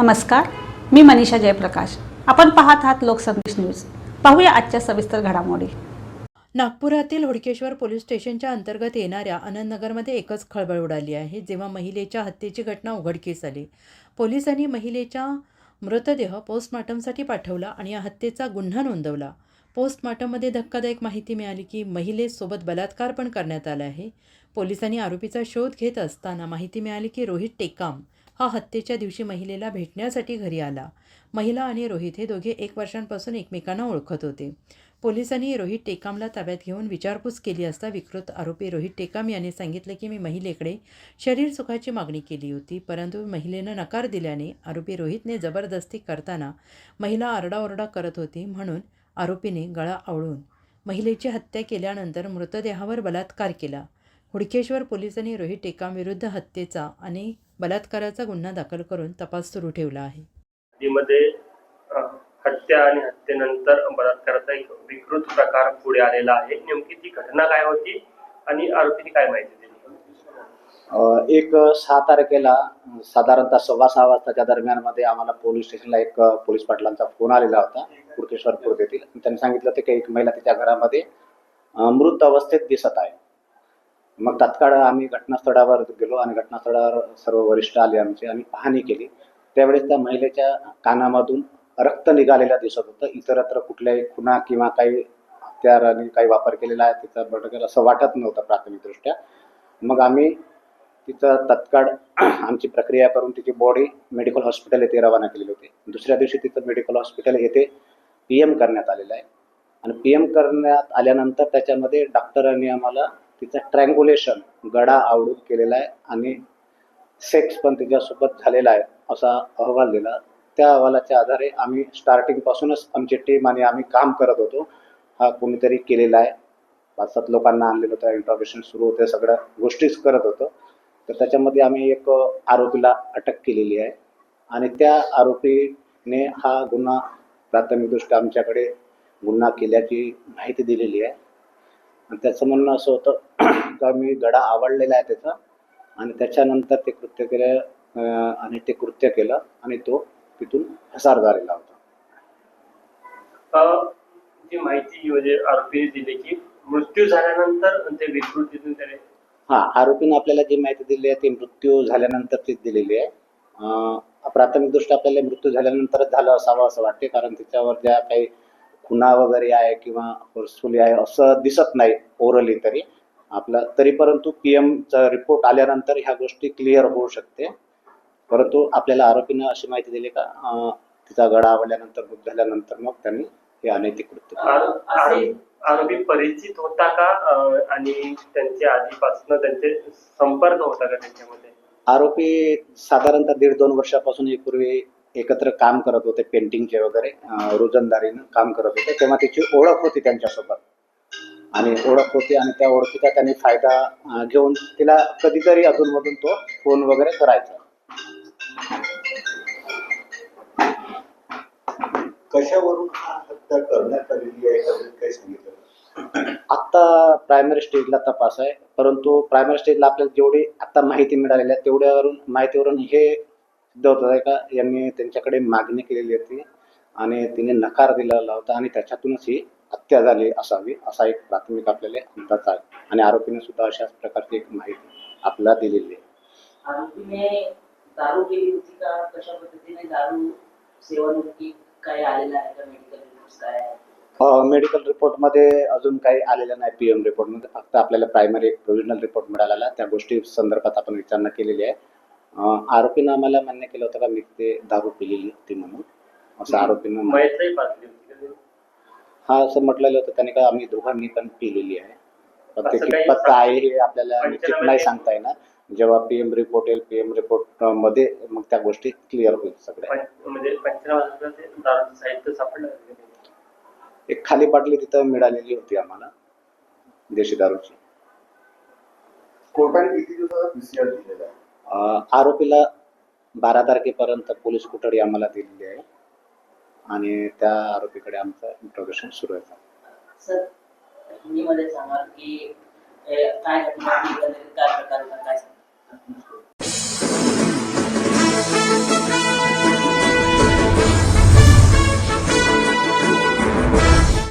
नमस्कार मी मनीषा जयप्रकाश. आपण पाहत आहात लोकसंदेश न्यूज. पाहूया आजच्या सविस्तर घडामोडी. नागपुरातील हुडकेश्वर पोलीस स्टेशनच्या अंतर्गत येणाऱ्या आनंदनगरमध्ये एकच खळबळ उडाली आहे जेव्हा महिलेच्या हत्येची घटना उघडकीस आली. पोलिसांनी महिलेच्या मृतदेह पोस्टमॉर्टमसाठी पाठवला आणि या हत्येचा गुन्हा नोंदवला. पोस्टमॉर्टममध्ये धक्कादायक माहिती मिळाली की महिलेसोबत बलात्कार पण करण्यात आला आहे. पोलिसांनी आरोपीचा शोध घेत असताना माहिती मिळाली की रोहित टेकाम हा हत्येच्या दिवशी महिलेला भेटण्यासाठी घरी आला. महिला आणि रोहित हे दोघे एक वर्षांपासून एकमेकांना ओळखत होते. पोलिसांनी रोहित टेकामला ताब्यात घेऊन विचारपूस केली असता विकृत आरोपी रोहित टेकाम यांनी सांगितले की मी महिलेकडे शरीर सुखाची मागणी केली होती परंतु महिलेनं नकार दिल्याने आरोपी रोहितने जबरदस्ती करताना महिला आरडाओरडा करत होती म्हणून आरोपीने गळा आवळून महिलेची हत्या केल्यानंतर मृतदेहावर बलात्कार केला. हुडकेश्वर पोलिसांनी रोहित टेकाम विरुद्ध हत्येचा आणि बलात्काराचा गुन्हा दाखल करून तपास सुरू ठेवला आहे. मध्ये हत्या आणि हत्येनंतर बलात्काराचा एक विकृत प्रकार पुढे आलेला आहे. नेमकी ती घटना काय होती आणि आरोपीने काय माहिती दिली? एक सहा तारखेला साधारणतः सव्वा सहा वाजताच्या दरम्यानमध्ये आम्हाला पोलीस स्टेशनला एक पोलीस पाटलांचा फोन आलेला होता कुडकेश्वर पूर्व येथील. त्यांनी सांगितलं होतं की एक महिला तिच्या घरामध्ये मृत अवस्थेत दिसत आहे. मग तात्काळ आम्ही घटनास्थळावर गेलो आणि घटनास्थळावर सर्व वरिष्ठ आले आमचे. आणि पाहणी केली. त्यावेळेस त्या महिलेच्या कानामधून रक्त निघालेलं दिसत होतं. इतरत्र कुठल्याही खुणा किंवा काही हत्याराने काही वापर केलेला आहे तिचा बटकेल असं वाटत नव्हतं प्राथमिकदृष्ट्या. मग आम्ही तिचं तत्काळ आमची प्रक्रिया करून तिची बॉडी मेडिकल हॉस्पिटल येथे रवाना केलेली होती. दुसऱ्या दिवशी तिचं मेडिकल हॉस्पिटल येथे पी एम करण्यात आलेलं आहे. आणि पी एम करण्यात आल्यानंतर त्याच्यामध्ये डॉक्टरांनी आम्हाला तिचं ट्रँग्युलेशन गडा आवडून केलेला आहे आणि सेक्स पण तिच्यासोबत झालेला आहे असा अहवाल दिला. त्या अहवालाच्या आधारे आम्ही स्टार्टिंगपासूनच आमची टीम आणि आम्ही काम करत होतो. हा कोणीतरी केलेला आहे. पाच सात लोकांना आणलेलं होतं इंट्रॉगेशन सुरू होते सगळ्या गोष्टीच करत होतो. तर त्याच्यामध्ये आम्ही एक आरोपीला अटक केलेली आहे. आणि त्या आरोपीने हा गुन्हा प्राथमिकदृष्ट्या आमच्याकडे गुन्हा केल्याची माहिती दिलेली आहे. आणि त्याचं म्हणणं असं होतं का मी गडा आवडलेला आहे त्याचा आणि त्याच्यानंतर ते कृत्य केलं आणि ते कृत्य केलं आणि तो तिथून फसार झालेला होता. अ, जी माहिती म्हणजे आरोपीने दिली की मृत्यू झाल्यानंतर ते विकृतीतून त्याने हा आरोपीने आपल्याला जी माहिती दिली आहे ती मृत्यू झाल्यानंतरचीच दिलेली आहे. अं, प्राथमिकदृष्ट्या आपल्याला मृत्यू झाल्यानंतरच झालं असावं असं वाटते कारण तिच्यावर ज्या काही खुणा वगैरे आहे किंवा फोर्सफुली आहे असं दिसत नाही ओरली तरी. आपला तरी परंतु पी एमचा रिपोर्ट आल्यानंतर ह्या गोष्टी क्लिअर होऊ शकते. परंतु आपल्याला आरोपीनं अशी माहिती दिली का तिचा गळा आवडल्यानंतर मृत झाल्यानंतर मग त्यांनी हे अनैतिक कृत्य आरो- आरो- आरोपी परिचित होता का आणि त्यांच्या आधीपासून त्यांचे संपर्क होता का त्यांच्यामध्ये? आरोपी साधारणतः दीड दोन वर्षापासून यापूर्वी एकत्र काम करत होते पेंटिंगचे वगैरे रोजंदारीनं काम करत होते तेव्हा त्याची ओळख होती त्यांच्यासोबत. आणि ओळख होती आणि त्या ओळखीचा त्यांनी फायदा घेऊन तिला कधीतरी अधूनमधून तो फोन वगैरे करायचा. कशावरून हत्या करण्यात आलेली आहे याबद्दल काही सांगितलं आत्ता प्रायमरी स्टेजला तपास आहे परंतु प्रायमरी स्टेजला आपल्याला जेवढी आत्ता माहिती मिळालेली आहे तेवढ्यावरून माहितीवरून हे सिद्ध होत आहे का यांनी त्यांच्याकडे मागणी केलेली होती आणि तिने नकार दिलेला होता आणि त्याच्यातूनच ही हत्या झाली असावी असा एक प्राथमिक आपल्याला अंदाज आहे. आणि आरोपीने सुद्धा अशाच प्रकारची एक माहिती आपल्याला दिलेली आहे. आरोपीने दारू केली होती का? कशा पद्धतीने दारू सेवन होती काय आलेलं आहे का? मेडिकल रिपोर्ट काय मेडिकल रिपोर्टमध्ये अजून काही आलेलं नाही पी एम रिपोर्टमध्ये फक्त आपल्याला प्रायमरी एक प्रोव्हिजनल रिपोर्ट मिळालेला. त्या गोष्टी संदर्भात आपण विचारणा केलेली आहे. आरोपीनं आम्हाला मान्य केलं होतं का? मी ते दारू पिलेली होती म्हणून. असं आरोपीनं मा- मैत्री पाजली होती का त्यांनी? हा असं म्हटलेलं होतं. त्याने का आम्ही दोघांनी पण पिलेली आहे. पण ते असं काही कितपत आहे हे आपल्याला निश्चित पंचनामे- नाही सांगता येणार. जेव्हा पीएम रिपोर्ट येईल पीएम रिपोर्टमध्ये मग त्या गोष्टी क्लिअर होईल सगळ्या. पंच- म्हणजे पंचनामा झाला ते दारूचं साहित्य सापडलं का त्यांनी? एक खाली बाटली तिथं मिळालेली होती आम्हाला देशी दारूची. कोर्टाने किती दिवसाचा पीसीआर दिलेला आहे? आरोपीला बारा तारखेपर्यंत पोलीस कोठडी आम्हाला दिलेली आहे. आणि त्या आरोपीकडे आमचं इंट्रोगेशन सुरू आहे. सर हिंदीमध्ये सांगा की काय घटना